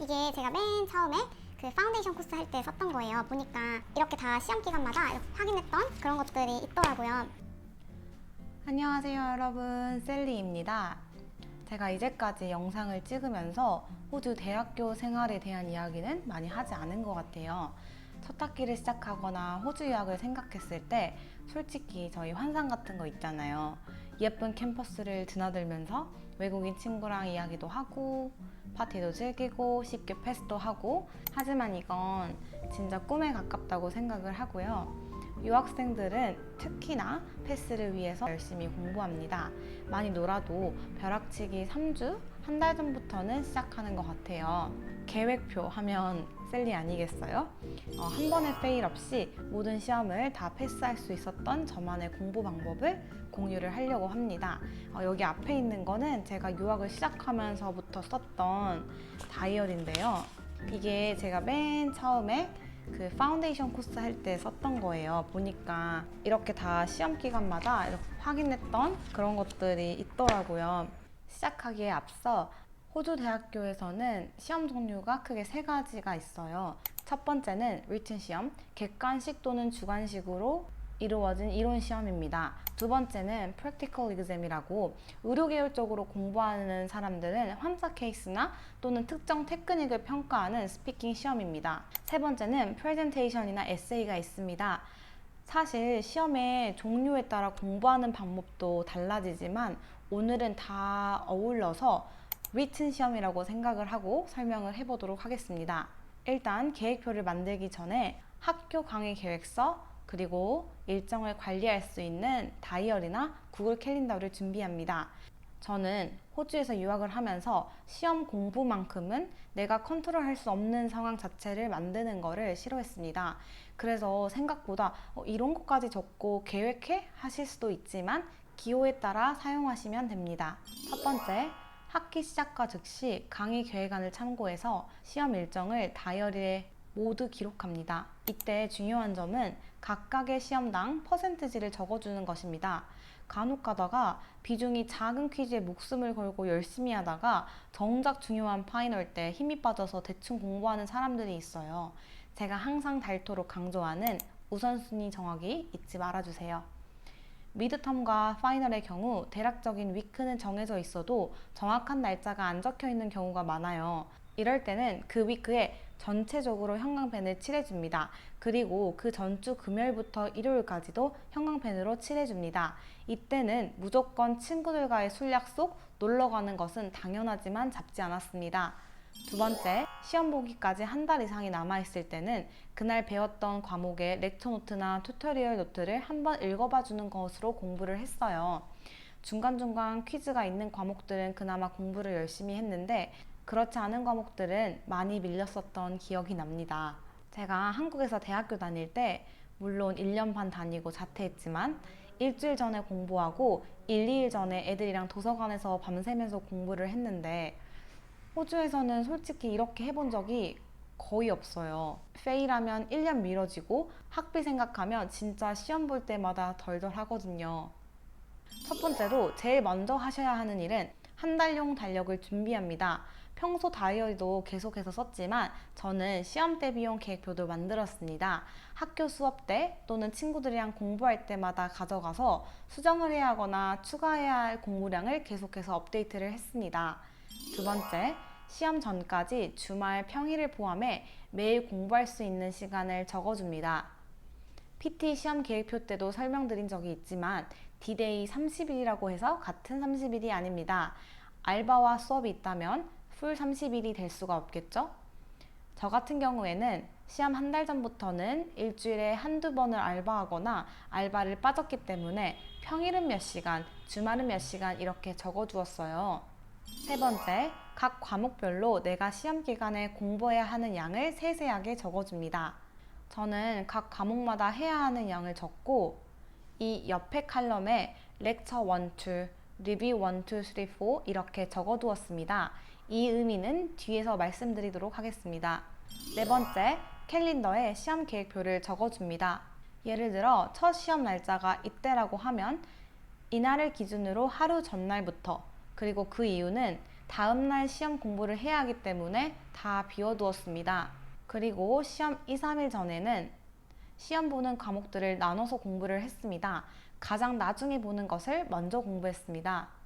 이게 제가 맨 처음에 그 파운데이션 코스 할 때 썼던 거예요. 보니까 이렇게 다 시험 기간마다 확인했던 그런 것들이 있더라고요. 안녕하세요 여러분 셀리입니다. 제가 이제까지 영상을 찍으면서 호주 대학교 생활에 대한 이야기는 많이 하지 않은 것 같아요. 첫 학기를 시작하거나 호주 유학을 생각했을 때 솔직히 저희 환상 같은 거 있잖아요. 예쁜 캠퍼스를 드나들면서 외국인 친구랑 이야기도 하고 파티도 즐기고 쉽게 패스도 하고 하지만 이건 진짜 꿈에 가깝다고 생각을 하고요. 유학생들은 특히나 패스를 위해서 열심히 공부합니다. 많이 놀아도 벼락치기 3주, 한 달 전부터는 시작하는 것 같아요. 계획표 하면 셀리 아니겠어요? 어, 한 번의 페일 없이 모든 시험을 다 패스할 수 있었던 저만의 공부 방법을 공유를 하려고 합니다. 어, 여기 앞에 있는 거는 제가 유학을 시작하면서부터 썼던 다이어리인데요. 이게 제가 맨 처음에 그 파운데이션 코스 할 때 썼던 거예요. 보니까 이렇게 다 시험 기간마다 이렇게 확인했던 그런 것들이 있더라고요. 시작하기에 앞서 호주 대학교에서는 시험 종류가 크게 세 가지가 있어요. 첫 번째는 리튼 시험, 객관식 또는 주관식으로 이루어진 이론 시험입니다. 두 번째는 practical exam이라고 의료 계열 쪽으로 공부하는 사람들은 환자 케이스나 또는 특정 테크닉을 평가하는 스피킹 시험입니다. 세 번째는 presentation이나 에세이가 있습니다. 사실 시험의 종류에 따라 공부하는 방법도 달라지지만 오늘은 다 어울러서 written 시험이라고 생각을 하고 설명을 해보도록 하겠습니다. 일단 계획표를 만들기 전에 학교 강의 계획서 그리고 일정을 관리할 수 있는 다이어리나 구글 캘린더를 준비합니다. 저는 호주에서 유학을 하면서 시험 공부만큼은 내가 컨트롤할 수 없는 상황 자체를 만드는 거를 싫어했습니다. 그래서 생각보다 어, 이런 것까지 적고 계획해 하실 수도 있지만 기호에 따라 사용하시면 됩니다. 첫 번째, 학기 시작과 즉시 강의 계획안을 참고해서 시험 일정을 다이어리에 모두 기록합니다. 이때 중요한 점은 각각의 시험당 퍼센트지를 적어주는 것입니다. 간혹 가다가 비중이 작은 퀴즈에 목숨을 걸고 열심히 하다가 정작 중요한 파이널 때 힘이 빠져서 대충 공부하는 사람들이 있어요. 제가 항상 닳도록 강조하는 우선순위 정하기 잊지 말아주세요. 미드텀과 파이널의 경우 대략적인 위크는 정해져 있어도 정확한 날짜가 안 적혀 있는 경우가 많아요. 이럴 때는 그 위크에 전체적으로 형광펜을 칠해줍니다. 그리고 그 전주 금요일부터 일요일까지도 형광펜으로 칠해줍니다. 이때는 무조건 친구들과의 술 약 속, 놀러 가는 것은 당연하지만 잡지 않았습니다. 두 번째, 시험 보기까지 한 달 이상이 남아있을 때는 그날 배웠던 과목의 렉처 노트나 튜토리얼 노트를 한번 읽어봐 주는 것으로 공부를 했어요. 중간중간 퀴즈가 있는 과목들은 그나마 공부를 열심히 했는데 그렇지 않은 과목들은 많이 밀렸었던 기억이 납니다. 제가 한국에서 대학교 다닐 때 물론 1년 반 다니고 자퇴했지만 일주일 전에 공부하고 1, 2일 전에 애들이랑 도서관에서 밤새면서 공부를 했는데 호주에서는 솔직히 이렇게 해본 적이 거의 없어요. 페일하면 1년 미뤄지고 학비 생각하면 진짜 시험 볼 때마다 덜덜 하거든요. 첫 번째로 제일 먼저 하셔야 하는 일은 한 달용 달력을 준비합니다. 평소 다이어리도 계속해서 썼지만 저는 시험 대비용 계획표도 만들었습니다. 학교 수업 때 또는 친구들이랑 공부할 때마다 가져가서 수정을 해야 하거나 추가해야 할 공부량을 계속해서 업데이트를 했습니다. 두 번째, 시험 전까지 주말 평일을 포함해 매일 공부할 수 있는 시간을 적어줍니다. PT 시험 계획표 때도 설명드린 적이 있지만 D-Day 30일이라고 해서 같은 30일이 아닙니다. 알바와 수업이 있다면 풀 30일이 될 수가 없겠죠? 저 같은 경우에는 시험 한 달 전부터는 일주일에 한두 번을 알바하거나 알바를 빠졌기 때문에 평일은 몇 시간, 주말은 몇 시간 이렇게 적어두었어요. 세 번째, 각 과목별로 내가 시험 기간에 공부해야 하는 양을 세세하게 적어줍니다. 저는 각 과목마다 해야 하는 양을 적고 이 옆에 칼럼에 lecture 1, 2, review 1, 2, 3, 4 이렇게 적어두었습니다. 이 의미는 뒤에서 말씀드리도록 하겠습니다. 네 번째, 캘린더에 시험 계획표를 적어줍니다. 예를 들어 첫 시험 날짜가 이때라고 하면 이날을 기준으로 하루 전날부터 그리고 그 이유는 다음날 시험 공부를 해야 하기 때문에 다 비워두었습니다. 그리고 시험 2, 3일 전에는 시험 보는 과목들을 나눠서 공부를 했습니다. 가장 나중에 보는 것을 먼저 공부했습니다.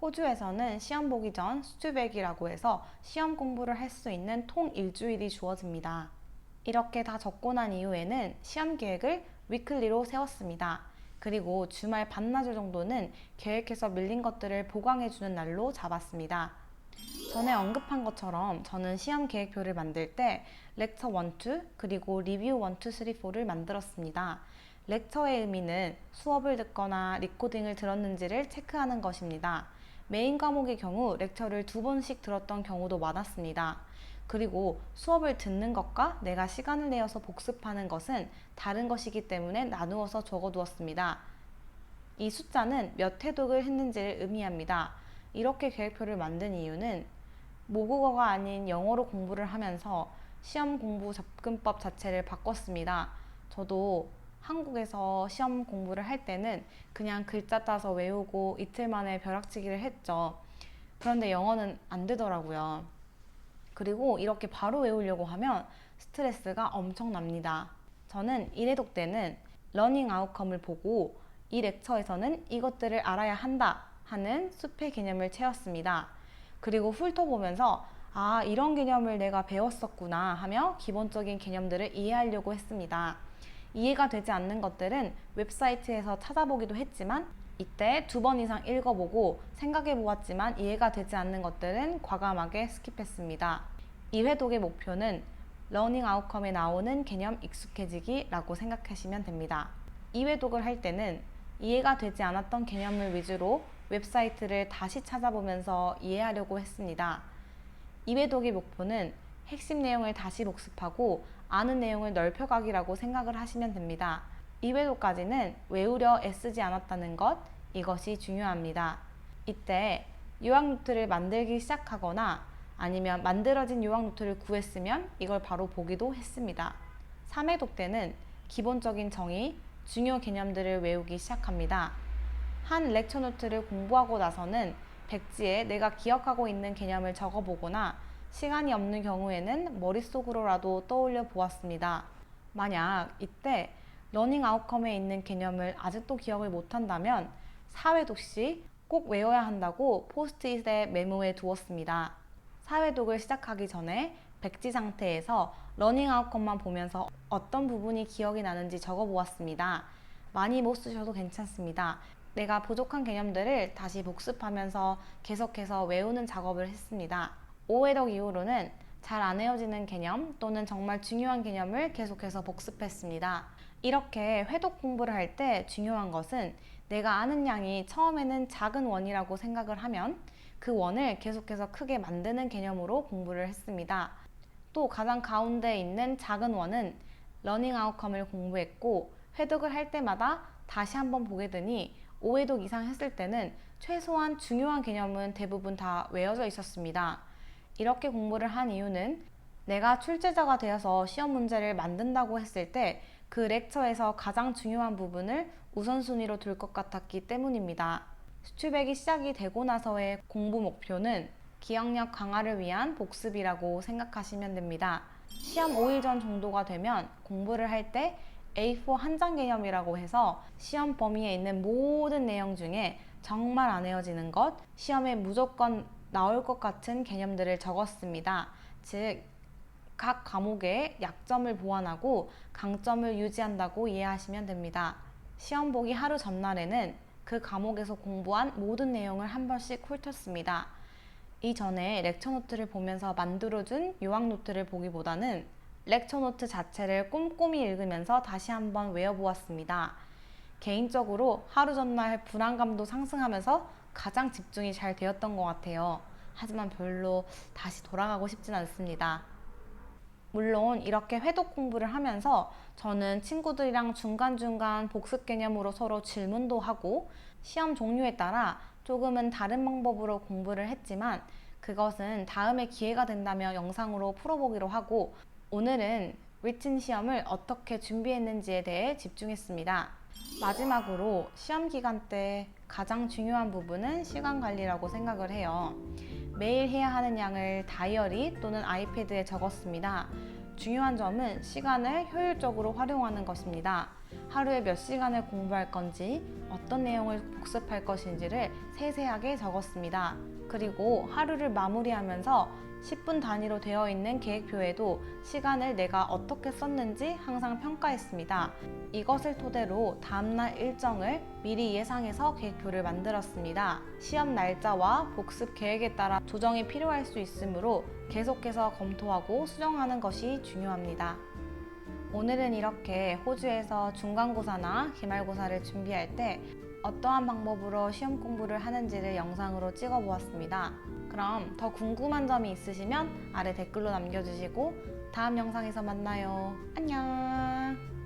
호주에서는 시험 보기 전 수주백이라고 해서 시험 공부를 할 수 있는 통 일주일이 주어집니다. 이렇게 다 적고 난 이후에는 시험 계획을 위클리로 세웠습니다. 그리고 주말 반나절 정도는 계획해서 밀린 것들을 보강해주는 날로 잡았습니다. 전에 언급한 것처럼 저는 시험 계획표를 만들 때 렉처 1, 2 그리고 리뷰 1, 2, 3, 4를 만들었습니다. 렉처의 의미는 수업을 듣거나 리코딩을 들었는지를 체크하는 것입니다. 메인 과목의 경우 렉처를 두 번씩 들었던 경우도 많았습니다. 그리고 수업을 듣는 것과 내가 시간을 내어서 복습하는 것은 다른 것이기 때문에 나누어서 적어두었습니다. 이 숫자는 몇 회독을 했는지를 의미합니다. 이렇게 계획표를 만든 이유는 모국어가 아닌 영어로 공부를 하면서 시험 공부 접근법 자체를 바꿨습니다. 저도 한국에서 시험 공부를 할 때는 그냥 글자 따서 외우고 이틀 만에 벼락치기를 했죠. 그런데 영어는 안 되더라고요. 그리고 이렇게 바로 외우려고 하면 스트레스가 엄청납니다. 저는 1회독 때는 러닝 아웃컴을 보고 이 렉처에서는 이것들을 알아야 한다 하는 숲의 개념을 채웠습니다. 그리고 훑어보면서 아, 이런 개념을 내가 배웠었구나 하며 기본적인 개념들을 이해하려고 했습니다. 이해가 되지 않는 것들은 웹사이트에서 찾아보기도 했지만 이때 두 번 이상 읽어보고 생각해 보았지만 이해가 되지 않는 것들은 과감하게 스킵했습니다. 이 회독의 목표는 러닝 아웃컴에 나오는 개념 익숙해지기라고 생각하시면 됩니다. 이 회독을 할 때는 이해가 되지 않았던 개념을 위주로 웹사이트를 다시 찾아보면서 이해하려고 했습니다. 이 회독의 목표는 핵심 내용을 다시 복습하고 아는 내용을 넓혀가기라고 생각을 하시면 됩니다. 이 회독까지는 외우려 애쓰지 않았다는 것, 이것이 중요합니다. 이때 요약 노트를 만들기 시작하거나 아니면 만들어진 요약 노트를 구했으면 이걸 바로 보기도 했습니다. 3회독 때는 기본적인 정의, 중요 개념들을 외우기 시작합니다. 한 렉처 노트를 공부하고 나서는 백지에 내가 기억하고 있는 개념을 적어보거나 시간이 없는 경우에는 머릿속으로라도 떠올려 보았습니다. 만약 이때 러닝 아웃컴에 있는 개념을 아직도 기억을 못한다면 4회독 시 꼭 외워야 한다고 포스트잇에 메모해 두었습니다. 4회독을 시작하기 전에 백지 상태에서 러닝 아웃컴만 보면서 어떤 부분이 기억이 나는지 적어 보았습니다. 많이 못 쓰셔도 괜찮습니다. 내가 부족한 개념들을 다시 복습하면서 계속해서 외우는 작업을 했습니다. 5회독 이후로는 잘안 외워지는 개념 또는 정말 중요한 개념을 계속해서 복습했습니다. 이렇게 회독 공부를 할 때 중요한 것은 내가 아는 양이 처음에는 작은 원이라고 생각을 하면 그 원을 계속해서 크게 만드는 개념으로 공부를 했습니다. 또 가장 가운데 있는 작은 원은 러닝 아웃컴을 공부했고 회독을 할 때마다 다시 한번 보게 되니 5회독 이상 했을 때는 최소한 중요한 개념은 대부분 다 외워져 있었습니다. 이렇게 공부를 한 이유는 내가 출제자가 되어서 시험 문제를 만든다고 했을 때 그 렉처에서 가장 중요한 부분을 우선순위로 둘 것 같았기 때문입니다. 수출백이 시작이 되고 나서의 공부 목표는 기억력 강화를 위한 복습이라고 생각하시면 됩니다. 시험 5일 전 정도가 되면 공부를 할 때 A4 한 장 개념이라고 해서 시험 범위에 있는 모든 내용 중에 정말 안 외워지는 것, 시험에 무조건 나올 것 같은 개념들을 적었습니다. 즉, 각 과목의 약점을 보완하고 강점을 유지한다고 이해하시면 됩니다. 시험 보기 하루 전날에는 그 과목에서 공부한 모든 내용을 한 번씩 훑었습니다. 이전에 렉처 노트를 보면서 만들어준 요약 노트를 보기보다는 렉처 노트 자체를 꼼꼼히 읽으면서 다시 한번 외워보았습니다. 개인적으로 하루 전날 불안감도 상승하면서 가장 집중이 잘 되었던 것 같아요. 하지만 별로 다시 돌아가고 싶진 않습니다. 물론 이렇게 회독 공부를 하면서 저는 친구들이랑 중간중간 복습 개념으로 서로 질문도 하고 시험 종류에 따라 조금은 다른 방법으로 공부를 했지만 그것은 다음에 기회가 된다면 영상으로 풀어보기로 하고 오늘은 리튼 시험을 어떻게 준비했는지에 대해 집중했습니다. 마지막으로 시험 기간 때 가장 중요한 부분은 시간 관리라고 생각을 해요. 매일 해야 하는 양을 다이어리 또는 아이패드에 적었습니다. 중요한 점은 시간을 효율적으로 활용하는 것입니다. 하루에 몇 시간을 공부할 건지, 어떤 내용을 복습할 것인지를 세세하게 적었습니다. 그리고 하루를 마무리하면서 10분 단위로 되어 있는 계획표에도 시간을 내가 어떻게 썼는지 항상 평가했습니다. 이것을 토대로 다음날 일정을 미리 예상해서 계획표를 만들었습니다. 시험 날짜와 복습 계획에 따라 조정이 필요할 수 있으므로 계속해서 검토하고 수정하는 것이 중요합니다. 오늘은 이렇게 호주에서 중간고사나 기말고사를 준비할 때 어떠한 방법으로 시험 공부를 하는지를 영상으로 찍어 보았습니다. 그럼 더 궁금한 점이 있으시면 아래 댓글로 남겨주시고 다음 영상에서 만나요. 안녕!